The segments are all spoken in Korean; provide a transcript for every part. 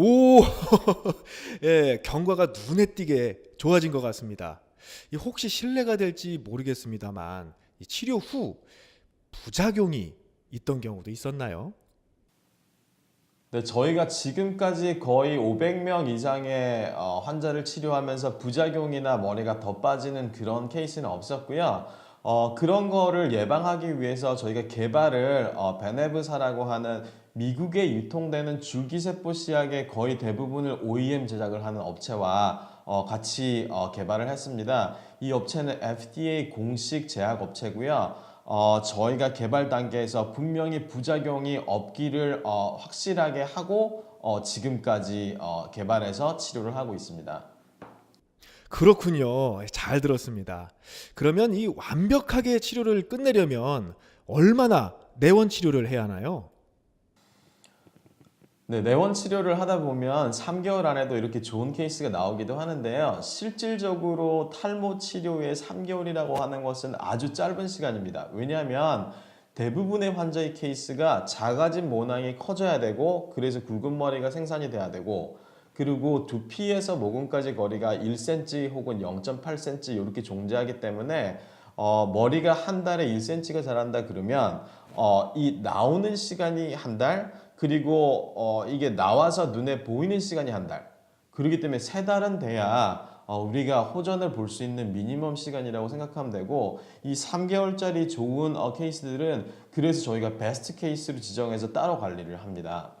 오, 예, 경과가 눈에 띄게 좋아진 것 같습니다. 이 혹시 신뢰가 될지 모르겠습니다만 이 치료 후 부작용이 있던 경우도 있었나요? 네, 저희가 지금까지 거의 500명 이상의 어, 환자를 치료하면서 부작용이나 머리가 더 빠지는 그런 케이스는 없었고요. 어, 그런 거를 예방하기 위해서 저희가 개발을 어, 베네브사라고 하는 미국에 유통되는 줄기세포 씨약의 거의 대부분을 OEM 제작을 하는 업체와 어, 같이 어, 개발을 했습니다. 이 업체는 FDA 공식 제약 업체고요. 어, 저희가 개발 단계에서 분명히 부작용이 없기를 어, 확실하게 하고 어, 지금까지 어, 개발해서 치료를 하고 있습니다. 그렇군요. 잘 들었습니다. 그러면 이 완벽하게 치료를 끝내려면 얼마나 내원 치료를 해야 하나요? 네, 내원 치료를 하다 보면 3개월 안에도 이렇게 좋은 케이스가 나오기도 하는데요. 실질적으로 탈모 치료의 3개월이라고 하는 것은 아주 짧은 시간입니다. 왜냐하면 대부분의 환자의 케이스가 작아진 모낭이 커져야 되고 그래서 굵은 머리가 생산이 돼야 되고 그리고 두피에서 모근까지 거리가 1cm 혹은 0.8cm 이렇게 존재하기 때문에 어, 머리가 한 달에 1cm가 자란다 그러면 어, 이 나오는 시간이 한 달, 그리고 어, 이게 나와서 눈에 보이는 시간이 한 달. 그렇기 때문에 세 달은 돼야 어, 우리가 호전을 볼 수 있는 미니멈 시간이라고 생각하면 되고 이 3개월짜리 좋은 어, 케이스들은 그래서 저희가 베스트 케이스로 지정해서 따로 관리를 합니다.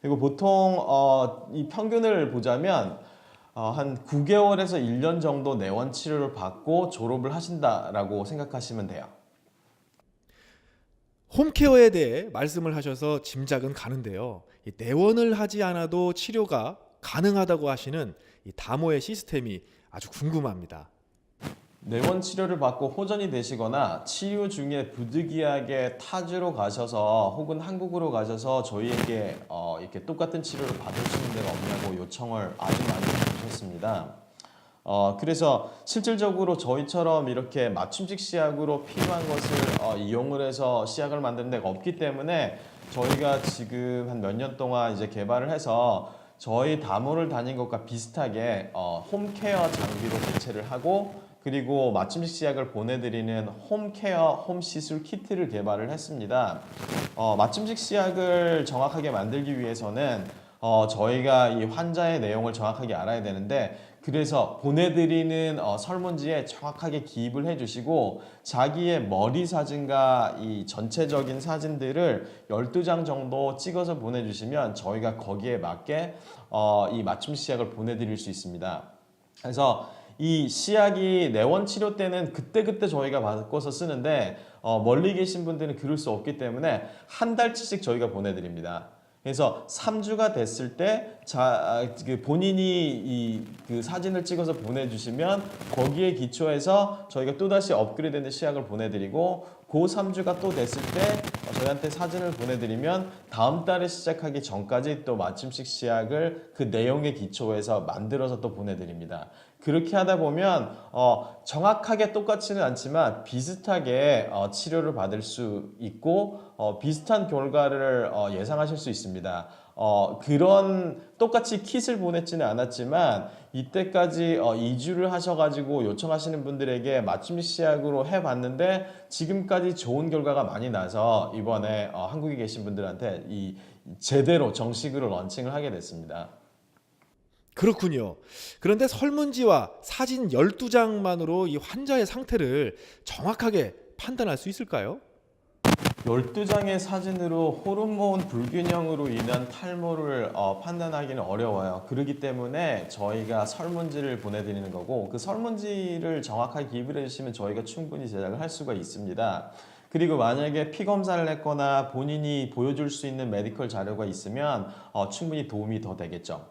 그리고 보통 어, 이 평균을 보자면 어, 한 9개월에서 1년 정도 내원 치료를 받고 졸업을 하신다라고 생각하시면 돼요. 홈케어에 대해 말씀을 하셔서 짐작은 가는데요. 이 내원을 하지 않아도 치료가 가능하다고 하시는 이 다모의 시스템이 아주 궁금합니다. 내원 치료를 받고 호전이 되시거나 치료 중에 부득이하게 타주로 가셔서 혹은 한국으로 가셔서 저희에게 어, 이렇게 똑같은 치료를 받을 수 있는 데가 없냐고 요청을 아주 많이 주셨습니다. 어, 그래서 실질적으로 저희처럼 이렇게 맞춤식 시약으로 필요한 것을 어, 이용을 해서 시약을 만드는 데가 없기 때문에 저희가 지금 한 몇 년 동안 이제 개발을 해서 저희 다모를 다닌 것과 비슷하게 어, 홈케어 장비로 대체를 하고 그리고 맞춤식 시약을 보내드리는 홈케어 홈 시술 키트를 개발을 했습니다. 어, 맞춤식 시약을 정확하게 만들기 위해서는 어, 저희가 이 환자의 내용을 정확하게 알아야 되는데 그래서 보내드리는 어, 설문지에 정확하게 기입을 해주시고 자기의 머리 사진과 이 전체적인 사진들을 12장 정도 찍어서 보내주시면 저희가 거기에 맞게 어, 이 맞춤 시약을 보내드릴 수 있습니다. 그래서 이 시약이 내원 치료 때는 그때그때 저희가 바꿔서 쓰는데 어, 멀리 계신 분들은 그럴 수 없기 때문에 한 달치씩 저희가 보내드립니다. 그래서 3주가 됐을 때 자, 그 본인이 이 그 사진을 찍어서 보내주시면 거기에 기초해서 저희가 또다시 업그레이드된 시약을 보내드리고 그 3주가 또 됐을 때 저희한테 사진을 보내드리면 다음 달에 시작하기 전까지 또 맞춤식 시약을 그 내용에 기초해서 만들어서 또 보내드립니다. 그렇게 하다 보면 어, 정확하게 똑같지는 않지만 비슷하게 어, 치료를 받을 수 있고 어, 비슷한 결과를 어, 예상하실 수 있습니다. 어, 그런 똑같이 킷을 보냈지는 않았지만 이때까지 어, 2주를 하셔가지고 요청하시는 분들에게 맞춤 시약으로 해봤는데 지금까지 좋은 결과가 많이 나서 이번에 어, 한국에 계신 분들한테 이 제대로 정식으로 런칭을 하게 됐습니다. 그렇군요. 그런데 설문지와 사진 12장만으로 이 환자의 상태를 정확하게 판단할 수 있을까요? 12장의 사진으로 호르몬 불균형으로 인한 탈모를 어, 판단하기는 어려워요. 그렇기 때문에 저희가 설문지를 보내드리는 거고 그 설문지를 정확하게 기입을 해주시면 저희가 충분히 제작을 할 수가 있습니다. 그리고 만약에 피 검사를 했거나 본인이 보여줄 수 있는 메디컬 자료가 있으면 어, 충분히 도움이 더 되겠죠.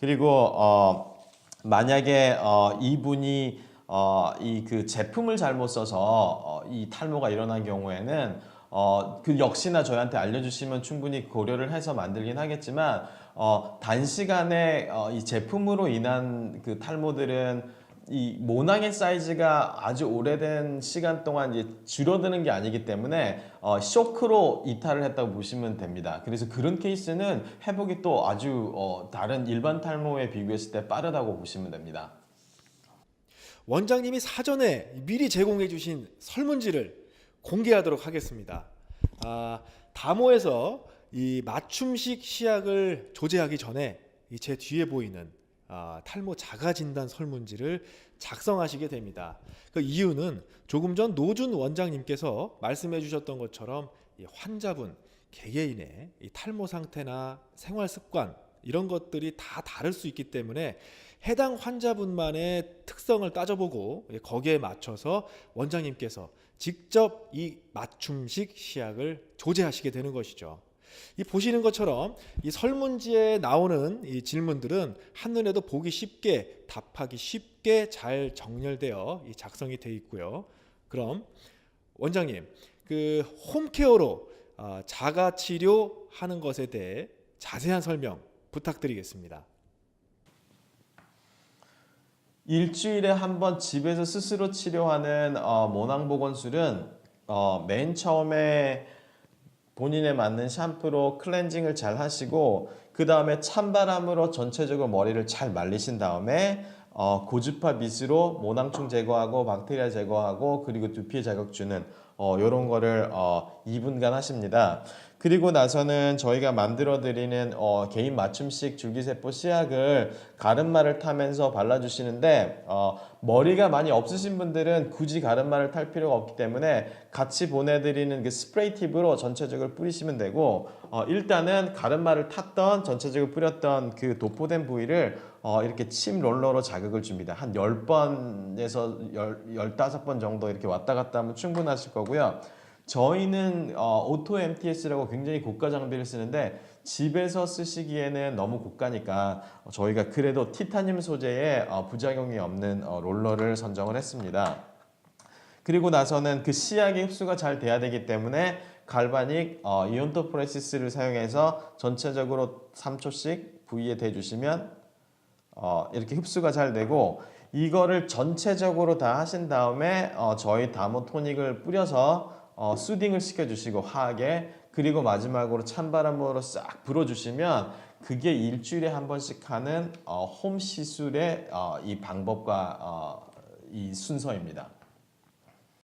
그리고 어, 만약에 어, 이분이 어, 이 그 제품을 잘못 써서 어, 이 탈모가 일어난 경우에는 어, 그 역시나 저희한테 알려주시면 충분히 고려를 해서 만들긴 하겠지만 어, 단시간에 어, 이 제품으로 인한 그 탈모들은 이 모낭의 사이즈가 아주 오래된 시간 동안 이제 줄어드는 게 아니기 때문에 어, 쇼크로 이탈을 했다고 보시면 됩니다. 그래서 그런 케이스는 회복이 또 아주 어, 다른 일반 탈모에 비교했을 때 빠르다고 보시면 됩니다. 원장님이 사전에 미리 제공해 주신 설문지를 공개하도록 하겠습니다. 아, 다모에서 이 맞춤식 시약을 조제하기 전에 이 제 뒤에 보이는 아, 탈모 자가 진단 설문지를 작성하시게 됩니다. 그 이유는 조금 전 노준 원장님께서 말씀해 주셨던 것처럼 이 환자분 개개인의 이 탈모 상태나 생활 습관 이런 것들이 다 다를 수 있기 때문에 해당 환자분만의 특성을 따져보고 거기에 맞춰서 원장님께서 직접 이 맞춤식 시약을 조제하시게 되는 것이죠. 이 보시는 것처럼 이 설문지에 나오는 이 질문들은 한눈에도 보기 쉽게 답하기 쉽게 잘 정렬되어 이 작성이 되어 있고요. 그럼 원장님 그 홈케어로 아, 자가 치료하는 것에 대해 자세한 설명 부탁드리겠습니다. 일주일에 한 번 집에서 스스로 치료하는 어, 모낭보건술은 어, 맨 처음에 본인에 맞는 샴푸로 클렌징을 잘 하시고 그 다음에 찬바람으로 전체적으로 머리를 잘 말리신 다음에 어, 고주파 빗으로 모낭충 제거하고 박테리아 제거하고 그리고 두피에 자극 주는 어, 이런 거를 어, 2분간 하십니다. 그리고 나서는 저희가 만들어 드리는 어, 개인 맞춤식 줄기세포 씨약을 가르마를 타면서 발라주시는데 어, 머리가 많이 없으신 분들은 굳이 가르마를 탈 필요가 없기 때문에 같이 보내드리는 그 스프레이 팁으로 전체적으로 뿌리시면 되고 어, 일단은 가르마를 탔던 전체적으로 뿌렸던 그 도포된 부위를 어, 이렇게 침 롤러로 자극을 줍니다. 한 10번에서 15번 정도 이렇게 왔다 갔다 하면 충분하실 거고요. 저희는 어, 오토 MTS라고 굉장히 고가 장비를 쓰는데 집에서 쓰시기에는 너무 고가니까 저희가 그래도 티타늄 소재의 어, 부작용이 없는 어, 롤러를 선정을 했습니다. 그리고 나서는 그 씨약이 흡수가 잘 돼야 되기 때문에 갈바닉 어, 이온토프레시스를 사용해서 전체적으로 3초씩 부위에 대주시면 어, 이렇게 흡수가 잘 되고 이거를 전체적으로 다 하신 다음에 어, 저희 다모 토닉을 뿌려서 어, 수딩을 시켜주시고 화하게 그리고 마지막으로 찬바람으로 싹 불어주시면 그게 일주일에 한 번씩 하는 어, 홈 시술의 어, 이 방법과 어, 이 순서입니다.